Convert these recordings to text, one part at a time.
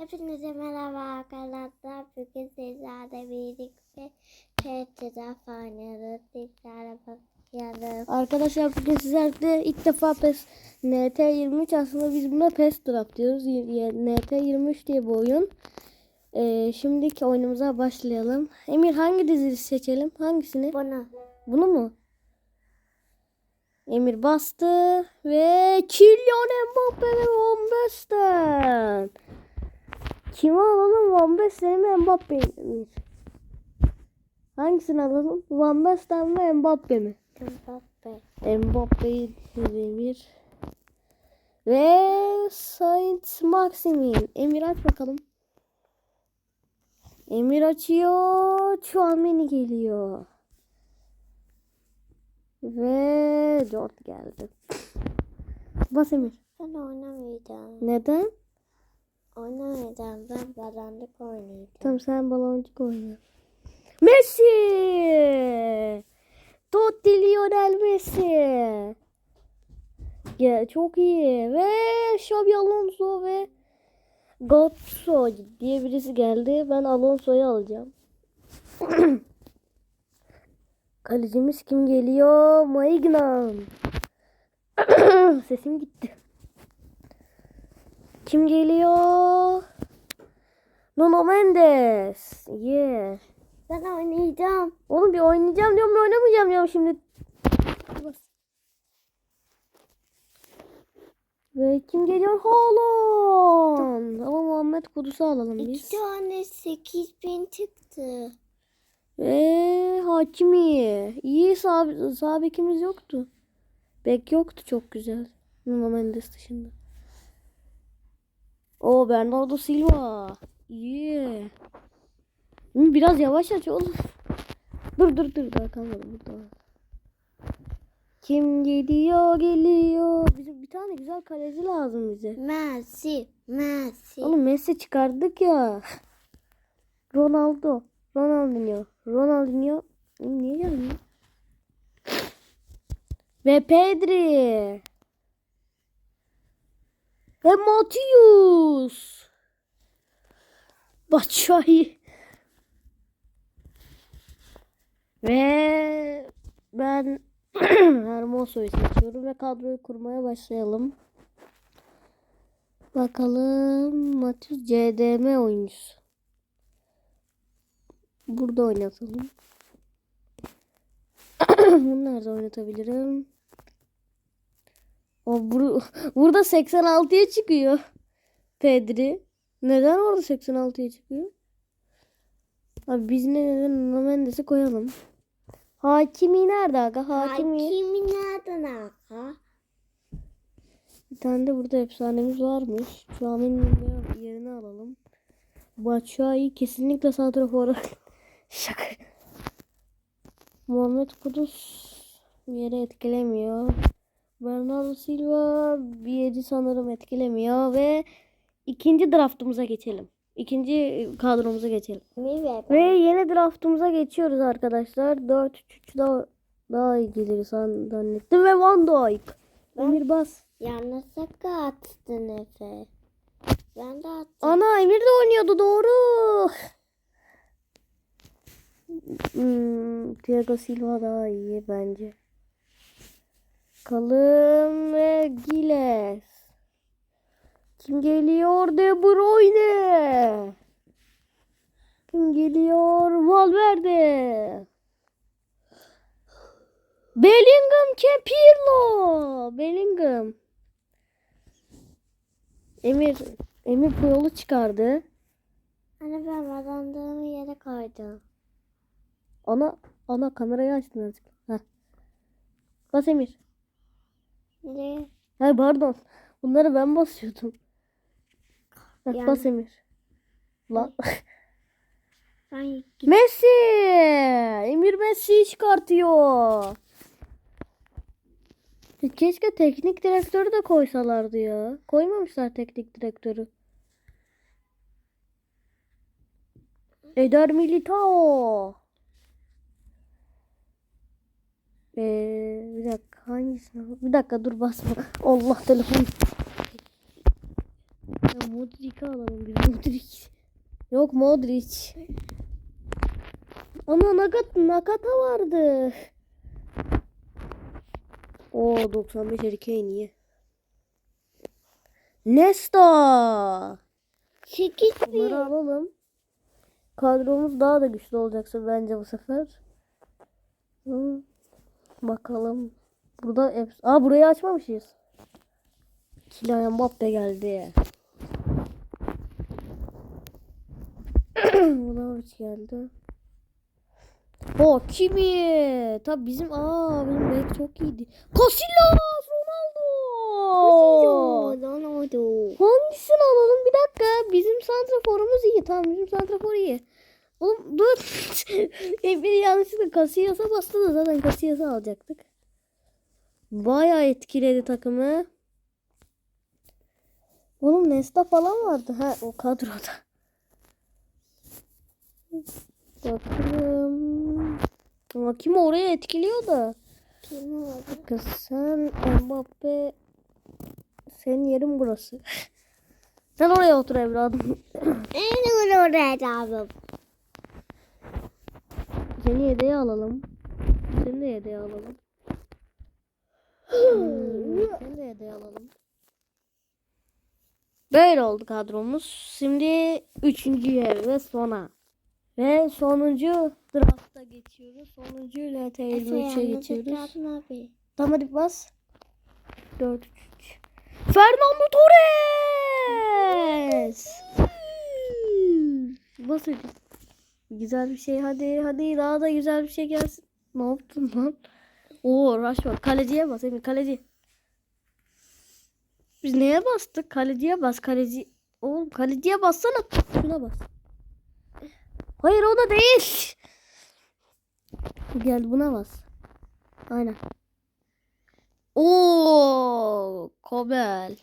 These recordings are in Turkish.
Hepinize merhaba arkadaşlar. Bugün sizlerle birlikte PES'de oynuyoruz. Sizlerle bakıyoruz. Arkadaşlar bugün sizlerle ilk defa PES NT23 aslında biz buna PES Draft diyoruz. Y- y- NT23 diye bir oyun. Ee, şimdiki oyunumuza başlayalım. Emir hangi diziyi seçelim? Hangisini? Bunu. Bunu mu? Emir bastı ve Kylian Mbappe ve Van Basten. Kimi alalım? Van Basten mi Mbappe mi? Hangisini alalım? Van Basten mi Mbappe mi? Mbappe. Mbappe'yi Emir. Ve Saint Maximin. Emir aç bakalım. Emir açıyor. Chouameni geliyor. Ve George geldi. Bas Emir. Ben oynamayacağım. Neden? Oynamayacağım. Ben barandık oynayacağım. Tamam sen baloncuk oyna. Messi! Totti Lionel Messi. Ya çok iyi. Ve Xabi Alonso ve Gattuso diye birisi geldi. Ben Alonso'yu alacağım. Kalecimiz kim geliyor? Maignan. Sesim gitti. Kim geliyor? Nuno Mendes. Yeah. Ben oynayacağım. Oğlum bir oynayacağım diyorum bir oynamayacağım diyorum şimdi. Ve kim geliyor? Haaland. Ama Muhammed Kudus'u alalım İki biz. tane 8000 çıktı. Ve Hakimi. İyi sağ, sağ bekimiz yoktu. Bek yoktu çok güzel. Nuno Mendes dışında. O Bernardo Silva. İyi. Hı, Biraz yavaş aç oğlum. Dur dur dur daha kalmadı burada. Kim geliyor geliyor. Bizim bir tane güzel kaleci lazım bize. Messi. Messi. Oğlum Messi çıkardık ya. Ronaldo. Ronaldinho. Ronaldinho. Niye gelmiyor? Ve Pedri. Ve Matius. Batshuayi. Ve ben Hermoso'yu seçiyorum ve kadroyu kurmaya başlayalım. Bakalım Matius CDM oyuncusu. Burada oynatalım. Bunu nerede oynatabilirim? O bur burada 86'ya çıkıyor. Pedri. Neden orada 86'ya çıkıyor? Abi biz ne neden Mendes'i koyalım. Hakimi nerede aga? Hakimi. Hakimi nereden aga? Bir tane de burada efsanemiz varmış. Şu an yerini alalım. Batshuayi kesinlikle santrafor. Şaka. Muhammed Kudus bir yere etkilemiyor. Bernardo Silva bir yeri sanırım etkilemiyor ve ikinci draftımıza geçelim. İkinci kadromuza geçelim. Ve yeni draftımıza geçiyoruz arkadaşlar. 4-3-3 daha, daha iyi gelir zannettim ve Van Dijk. Emir bas. Yanlışlıkla attın Efe. Ben de attım. Ana Emir de oynuyordu doğru. Hmm, Thiago Silva daha iyi bence. Kalın ve Giles. Kim geliyor? De Bruyne. Kim geliyor? Valverde. Bellingham Kepirlo. Bellingham. Emir Emir Puyol'u çıkardı. Hani ben varandığım yere koydum. Ana ana kamerayı açtın azıcık. Heh. Bas Emir. Ne? Hayır pardon. Bunları ben basıyordum. Heh, Yani- Bas Emir. Git. Messi. Emir Messi'yi çıkartıyor. Ya Keşke teknik direktörü de koysalardı ya. Koymamışlar teknik direktörü. Eder Militao. Ee, bir dakika hangisini Bir dakika dur basma. Allah telefon. Ya Modric'i alalım biz Modric. Yok Modric. Ama Nakata, Nakata vardı. O 95 Harry Kane iyi. Nesta. 8 Bunları alalım. Kadromuz daha da güçlü olacaksa bence bu sefer. Hı. Bakalım. Burada hep... Aa burayı açmamışız. Kylian Mbappe geldi. Vlahovic geldi. O kimi? Tabi bizim aa benim bek çok iyiydi. Casillas Ronaldo. Ronaldo. Hangisini alalım? Bir dakika. Bizim santraforumuz iyi. Tamam bizim santrafor iyi. Oğlum dur. e, biri yanlışlıkla Casillas'a bastı da zaten Casillas'ı alacaktık. Bayağı etkiledi takımı. Oğlum Nesta falan vardı. Ha o kadroda. Bakalım. Ama kim oraya etkiliyor da. Kim? Kız sen Mbappe senin yerin burası. sen oraya otur evladım. En oraya abi. Seni yedeğe alalım. Seni de yedeğe alalım. Hmm, de yedeğe alalım. Böyle oldu kadromuz. Şimdi üçüncü yer ve sona. Ve sonuncu drafta geçiyoruz. Sonuncu LT23'e geçiyoruz. Abi. Tamam hadi bas. 4 3 3. Fernando Torres. Bas hadi. Güzel bir şey hadi hadi daha da güzel bir şey gelsin. Ne yaptın lan? Oo Rashford. Kaleciye bas Emir kaleci. Biz neye bastık? Kaleciye bas kaleci. Oğlum kaleciye bassana. Şuna bas. Hayır o da değil. Gel buna bas. Aynen. Oo, Kobel.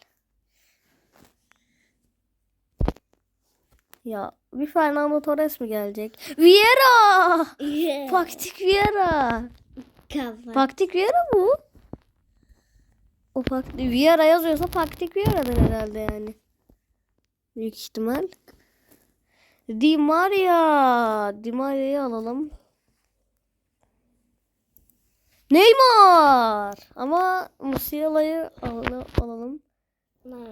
Ya bir Fernando Torres mi gelecek? Vieira! Faktik Vieira. Kafa. Faktik Vieira bu. O Faktik Vieira yazıyorsa Faktik Vieira'dır herhalde yani. Büyük ihtimal. Di Maria. Di Maria'yı alalım. Neymar. Ama Musiala'yı alalım. alalım.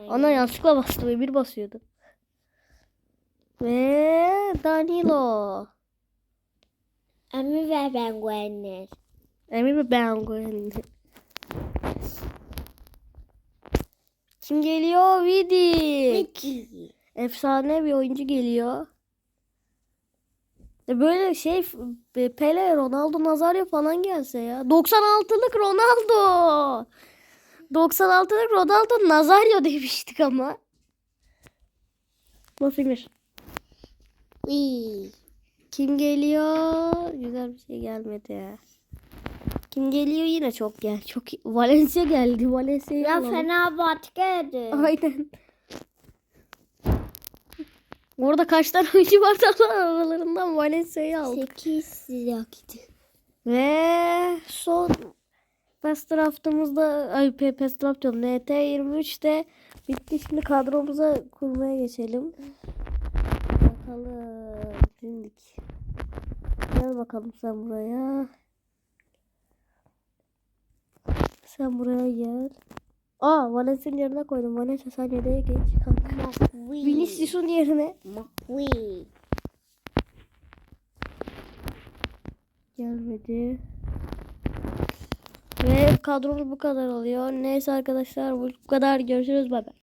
Ana yanlışlıkla bastı ve bir basıyordu. Ve Danilo. Ami ve ben güvenler. Emir ve ben Kim geliyor? Vidic. Peki. Efsane bir oyuncu geliyor. E Böyle şey e, Pele, Ronaldo, Nazario falan gelse ya. 96'lık Ronaldo. 96'lık Ronaldo Nazario demiştik ama. Bafimir. İyi. Kim geliyor? Güzel bir şey gelmedi ya. Kim geliyor yine çok gel. Çok. Valencia geldi. Valencia'yı Ya alalım. Fenerbahçe'ydi. Aynen. Orada kaç tane oyuncu vardı aralarından Valencia'yı aldık. 8 sıcaktı. Ve son PES draftımızda ay P- PES draft diyorum NT23'te bitti. Şimdi kadromuza kurmaya geçelim. Bakalım şimdik. Gel bakalım sen buraya. Sen buraya gel. Aa Valencia'nın yerine koydum. Valencia sen yedeğe geç kanka. Vinicius'un yerine. McQueen. Gelmedi. Ve kadromuz bu kadar oluyor. Neyse arkadaşlar bu kadar. Görüşürüz. Bay bay.